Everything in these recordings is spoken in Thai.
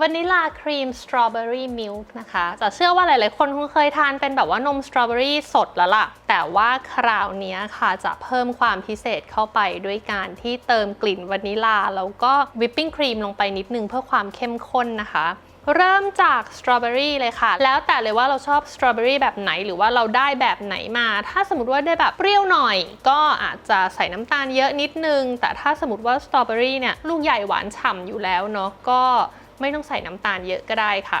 วานิลาครีมสตรอเบอรี่มิลค์นะคะจะเชื่อว่าหลายๆ คนคงเคยทานเป็นแบบว่านมสตรอเบอรี่สดแล้วล่ะ แต่ว่าคราวนี้ค่ะจะเพิ่มความพิเศษเข้าไปด้วยการที่เติมกลิ่นวานิลา แล้วก็วิปปิ้งครีมลงไปนิดนึงเพื่อความเข้มข้นนะคะเริ่มจากสตรอเบอรี่เลยค่ะ แล้วแต่เลยว่าเราชอบสตรอเบอรี่แบบไหนหรือว่าเราได้แบบไหนมา ถ้าสมมติว่าได้แบบเปรี้ยวหน่อย ก็อาจจะใส่น้ำตาลเยอะนิดนึง แต่ถ้าสมมติว่าสตรอเบอรี่เนี่ยลูกใหญ่หวานฉ่ำอยู่แล้วเนาะก็ ไม่ต้องใส่น้ำตาลเยอะก็ได้ค่ะ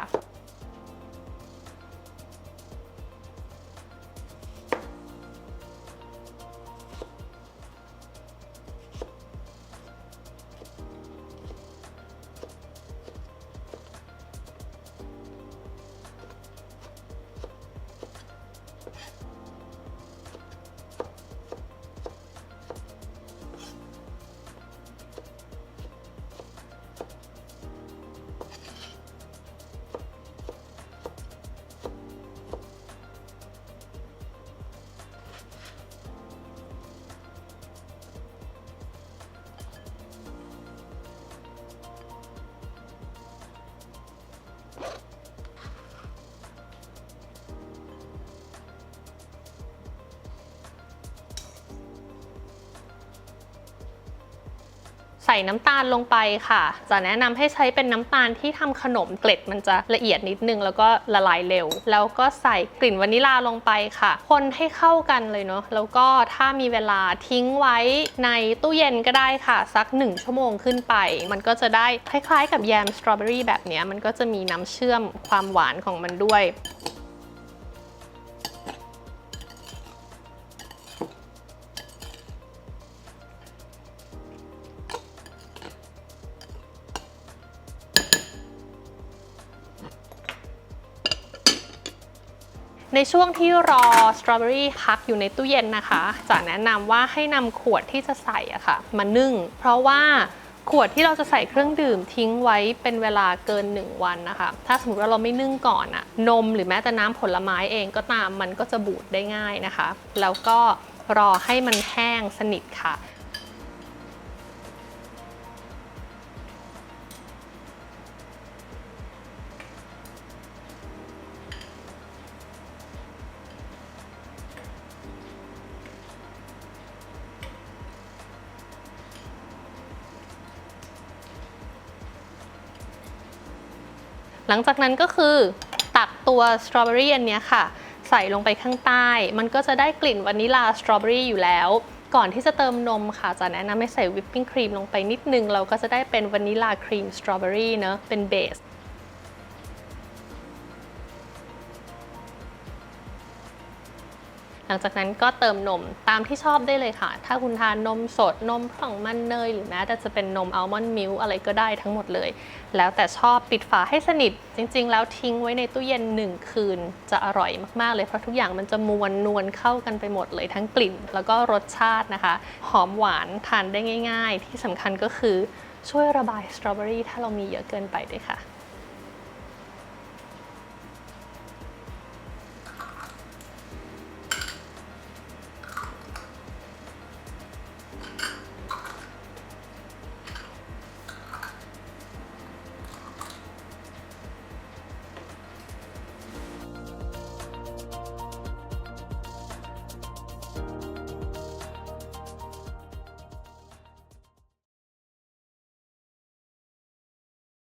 ส่น้ำตาลลงไปค่ะ จะแนะนำให้ใช้เป็นน้ำตาลที่ทำขนมเกล็ดมันจะละเอียดนิดนึง แล้วก็ละลายเร็ว แล้วก็ใส่กลิ่นวานิลาลงไปค่ะ คนให้เข้ากันเลยเนาะแล้วก็ถ้ามีเวลาทิ้งไว้ในตู้เย็นก็ได้ค่ะ สัก 1 ชั่วโมงขึ้นไป มันก็จะได้คล้ายๆ กับแยมสตรอเบอรี่แบบนี้มันก็จะมีน้ำเชื่อมความหวานของมันด้วย ในช่วงที่รอสตรอเบอรี่พักอยู่ในตู้เย็นนะคะ จะแนะนำว่าให้นำขวดที่จะใส่อะค่ะมานึ่ง เพราะว่าขวดที่เราจะใส่เครื่องดื่มทิ้งไว้เป็นเวลาเกิน 1 วันนะคะ ถ้าสมมติว่าเราไม่นึ่งก่อนอะนมหรือแม้แต่น้ำผลไม้เองก็ตามมันก็จะบูดได้ง่ายนะคะ แล้วก็รอให้มันแห้งสนิทค่ะ หลังจากนั้นก็คือตักตัวสตรอเบอรี่อันนี้ค่ะ ใส่ลงไปข้างใต้ มันก็จะได้กลิ่นวานิลาสตรอเบอรี่อยู่แล้ว ก่อนที่จะเติมนมค่ะจะแนะนำให้ใส่วิปปิ้งครีมลงไปนิดนึง เราก็จะได้เป็นวานิลาครีมสตรอเบอรี่เนอะเป็นเบส หลังจากนั้นก็เติมนมตามที่ชอบได้เลยค่ะ ถ้าคุณทานนมสดนมผ่องมันเนยหรือแม้แต่จะเป็นนมอัลมอนด์มิลอะไรก็ได้ทั้งหมดเลย แล้วแต่ชอบปิดฝาให้สนิท จริง ๆ แล้วทิ้งไว้ในตู้เย็น 1 คืนจะอร่อยมากๆเลยเพราะทุกอย่างมันจะมวลนวลเข้ากันไปหมดเลยทั้งกลิ่น แล้วก็รสชาตินะคะ หอมหวานทานได้ง่าย ๆ ที่สำคัญก็คือช่วยระบายสตรอเบอรี่ถ้าเรามีเยอะเกินไปด้วยค่ะ